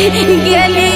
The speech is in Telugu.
గలీ.